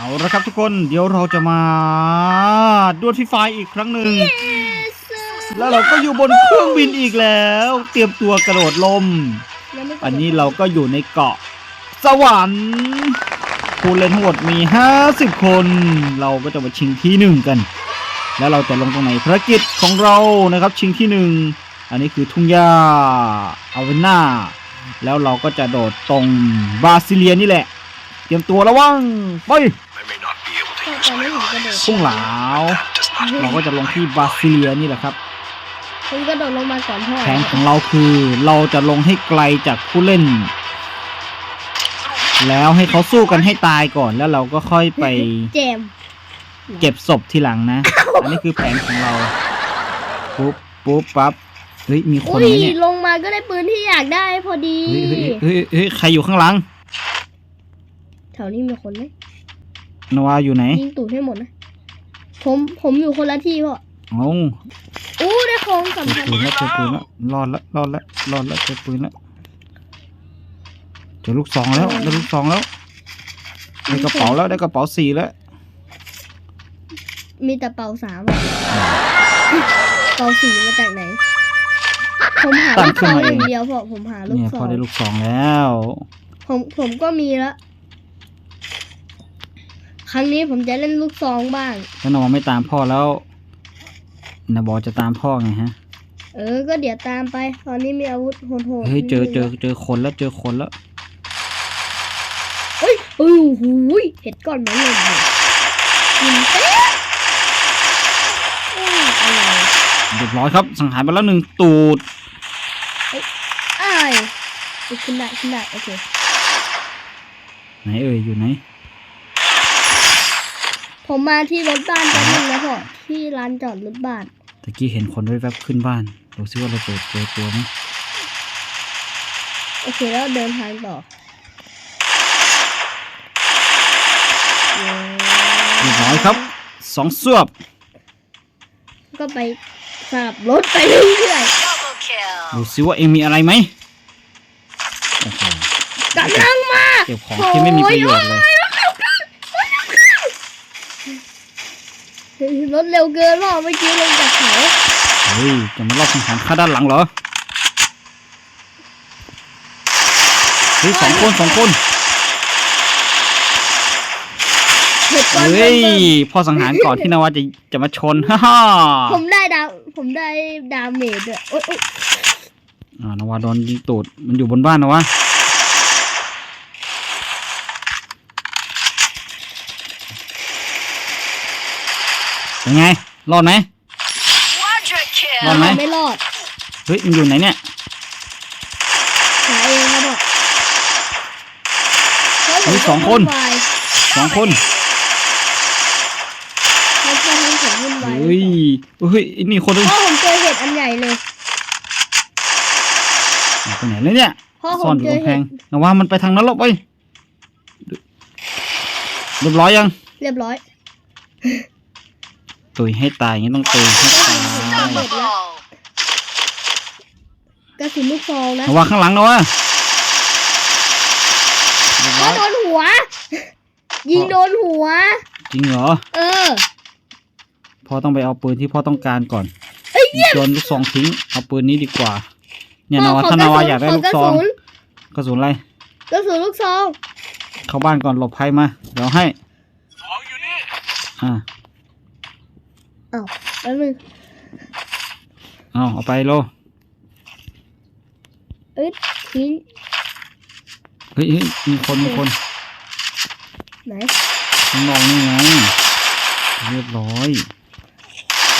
เอาละครับทุกคนเดี๋ยวเราจะมาดวลฟรีไฟอีกครั้งหนึ่ง แล้วเราก็อยู่บนเครื่องบินอีกแล้ว เตรียมตัวกระโดดลม อันนี้เราก็อยู่ในเกาะ สวรรค์ผู้เล่นทั้งหมดมี 50 คน เราก็จะมาชิงที่หนึ่งกัน แล้วเราจะลงตรงไหนภารกิจของเรานะครับ ชิงที่หนึ่งอันนี้คือทุ่งหญ้าอาเวน่าแล้วเราก็จะโดดตรงบราซิเลียนี่แหละ เตรียมตัวระวัง ไป I may not be able to ต use อน my นี้ผมกระโดดพุ่งหลาว That does not เราก็จะลงที่บราซิเลียนี่แหละครับผมกระโดดลงมาก่อนพ่อแผนของเราคือเราจะลงให้ไกลจากผู้เล่น แล้วให้เขาสู้กันให้ตายก่อนแล้วเราก็ค่อยไปเจมเก็บศพทีหลังนะ อันนี้คือแผนของเรา ปุ๊บ ปุ๊บ ปั๊บ เฮ้ย มีคนอุ้ไหยมเนี่ยลงมาก็ได้ปืนที่อยากได้พอดี เฮ้ย เฮ้ย เฮ้ยเฮ้ยใครอยู่ข้างหลัง แถวนี้มีคนไหม นาวาอยู่ไหนยิงตูดให้หมดนะ ผมผมอยู่คนละที่พ่อเอ้าอู้ได้ของเจอสำคัญปืนแล้วเจอปืนแล้วรอดแล้วรอดแล้วรอดแล้วเจอปืนแล้วเจอลูกสองแล้วได้ลูกสองแล้วได้กระเป๋าแล้วได้กระเป๋าสี่แล้ว มีแต่เป่าสามอะเป่าสี่มาจากไหนผมหาตั้ลูงกขึ้ซนองมาอเองย่างเดียวพ่อผมหาลูกเนี่ยซพอองได้ลูกสองแล้ว ผมผมก็มีแล้ว ครั้งนี้ผมจะเล่นลูกซองบ้างถ้านาวาไม่ตามพ่อแล้วนาบอกจะตามพ่อไงฮะ เออ ก็เดี๋ยวตามไป ตอนนี้มีอาวุธโหดๆเฮ้ยเจอเจอนิดนึงเจอคนแล้วเจอคนแล้วเฮ้ยเอ้ยโอ้โหยเห็ดก่อนมาเลยเนี่ยกินเต๊ะอืมอะไรเรียบร้อยครับ สังหารไปแล้วหนึ่งตูดอ้ายเอ้ยขึ้นได้ขึ้นได้โอเคไหนเอ่ยอยู่ไหน ผมมาที่รถบ้านแป๊บนึงนะพ่อที่ร้านจอดรถบ้านตะกี้เห็นคนแวบๆขึ้นบ้านดูซิว่าเราเจอเจอตัวไหมโอเคแล้วเดินทางต่อเย้เรียบร้อยครับสองสวบก็ไปขับรถไปเรื่อยดูซิว่าเองมีอะไรไหมโอ้โหๆกำลังมาเก็บของที่ไม่มีประโยชน์เลย เฮ้ย รถเร็วเกินพ่อเมื่อกี้ลงจากเขาเฮ้ยจะมารอบสังหารข้าด้านหลังเหรอเฮ้ยสองคนสองคนเห็ดก้อนเฮ้ยเบิ่มพ่อสังหารก่อนที่นาวาจะจะมาชนฮ่าฮ่าๆผมได้ดาวผมได้ดาเมจด้วยโอ๊ยโอ๊ยอ่านาวาโดนยิงตูดมันอยู่บนบ้านนะวะ เป็นไง รอดไหมรอดไหม ไม่รอดเฮ้ยมันอยู่ไหนเนี่ย หาเองครับพ่อเฮ้ยสองคน สองคนเขาจะให้ผมวุ่นวายเฮ้ยเฮ้ยไอ้นี่คนนึงพ่อผมเจอเห็ดอันใหญ่เลยไปไหนเลยเนี่ย พ่อผซ่อนมอยู่เจอกำแพเห็งดนะว่ามันไปทางนั้นแล้วไปเรียบร้อยยัง เรียบร้อย ตุยให้ตายอย่างนี้ต้องตุยให้ตายกระสุนลูกซองนะนะว่าข้างหลังนะว่าเรียบพ่ร้ออยโดนหัว ยิงโดนหัว จริงเหรอ เออ พ่อต้องไปเอาปืนที่พ่อต้องการก่อนโยนลูกซองทิ้ง เอาปืนนี้ดีกว่า เนี่ยนะว่าขถ้านาวาอยากได้ขลูกซองกระสุนกระสุนอะไรกระสุนลูกซอง เข้าบ้านก่อนหลบภัยมา เดี๋ยวให้อ่า อ้าวแป๊บนึงเอาเอาไปโลเอ้ยทิ้งเฮ้ยเฮ้ยมีคนมีคนไหนข้างนอกนี่ไงเรียบร้อย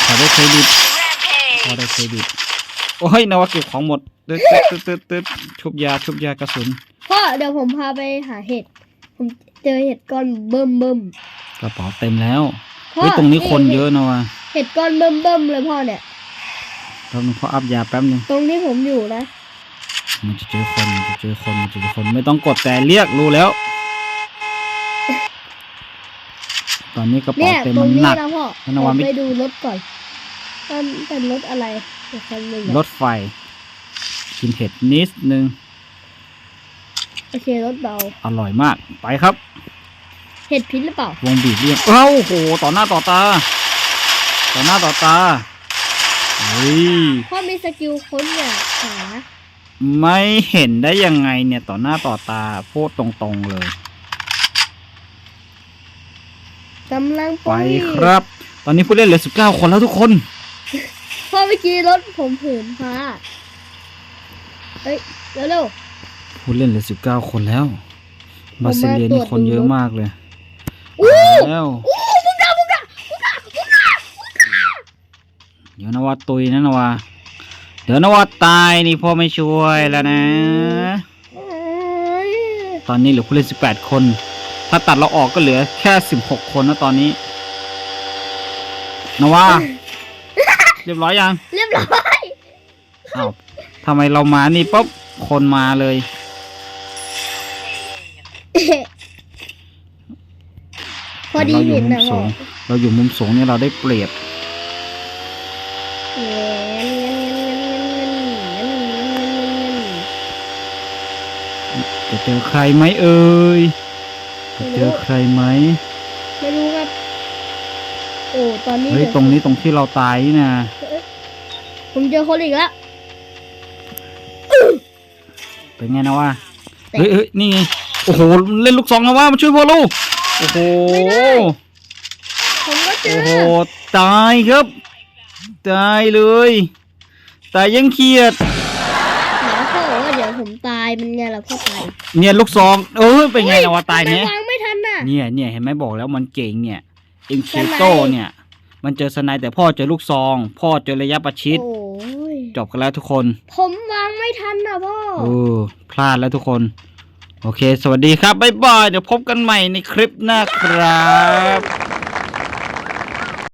ขอได้เครดิตขอได้เครดิตโอ้ยนาวาเก็บของหมดตึ๊ดตึ๊ดตึ๊ดตึ๊ดชุบยาชุบยากระสุนพ่อเดี๋ยวผมพาไปหาเห็ดผมเจอเห็ดก้อนเบิ่มเบิ่มกระเป๋าเต็มแล้วๆพ่อเฮ้ยตรงนี้คนเยอะนะวะ เห็ดก้อนเบิ่มเบิ่มๆเลยพ่อเนี่ยแป๊บนึงขออัพยาแป๊บนึงตรงที่ผมอยู่นะ มันจะเจอคนมันจะเจอคนมันจะเจอคนไม่ต้องกดแต่เรียกรู้แล้ว ตอนนี้กระเป๋าเนี่ยเต็มตรมังนนี้หนักนะพ่อธนวัฒน์ไม่ผมไปดูรถก่อนมันเป็นรถอะไรเดี๋ยวคันหนึ่งอะรถไฟ กินเห็ดนิดนึงโอเครถเบาอร่อยมากไปครับ เห็ดพิษหรือเปล่าวงบีบเลี่ยงเอ้าโห ต่อหน้าต่อตา ต่อหน้าต่อตาเฮ้ยพ่อมีสกิลค้นเนี่ยหาไม่เห็นได้ยังไงเนี่ยต่อหน้าต่อตาพูดตรงๆเลยกำลังไปครับ ตอนนี้ผู้เล่นเหลือ19คนแล้วทุกคนพ่อเมื่อกี้รถผมเหินฟ้าเอ้ยเร็วเร็วผู้เล่นเหลือ19คนแล้ว บาซิเลียผมมาตรนี่วจคนเยอะดูรถมากเลยๆอู้แล้ว อู้มุกดามุกดามุกดามุกดา เดี๋ยว นวาตุยนะนวาเดี๋ยวนวาตายนี่พ่อไม่ช่วยแล้วนะเอ้ยตอนนี้เหลือผู้เล่น18คน ถ้าตัดเราออกก็เหลือแค่16คนนะตอนนี้ นวาเรียบร้อยยังเรียบร้อยอ้าวทำไมเรามานี่ปุ๊บคนมาเลย พอดีเราอยู่เห็นมุมนะสูพ่องเราอยู่มุมสูงเนี่ยเราได้เปรียบ เงี้ยเงี้ยเงี้ยเงี้ยเงี้ยเงี้ยเงี้ย จะเจอใครไหมเอ่ยจะเจอใครไหมไม่รู้ครับ โอ้ตอนนี้เฮ้ยดี๋วตรงนี้ตรงที่เราตายนี่นะผมเจอคนอีกแล้วเป็นไงนะวะแต่เฮ้ยเฮ้ยนี่ไงโอ้โหเล่นลูกซองนะว่ามาช่วยพวกเราโอ้โหไม่ได้ผมก็เจโอ้อโหตายครับ ตายเลย ตายยังเครียด ผมตายมันไงล่ะพ่อตายเนี่ยลูกซอง เออเป็นไงนะวะตายทำเนี่ยไมวางไม่ทันน่ะเนี่ยเนี่ยเห็นไหมบอกแล้วมันเก่งเนี่ยเอ็มเคสไนโตเนี่ย มันเจอสไนด์แต่พ่อเจอลูกซอง พ่อเจอระยะประชิดโอ้ยจบกันแล้วทุกคน ผมวางไม่ทันน่ะพ่อเออพลาดแล้วทุกคน โอเค สวัสดีครับบ๊ายบายเดี๋ยวพบกันใหม่ในคลิปหน้าครับ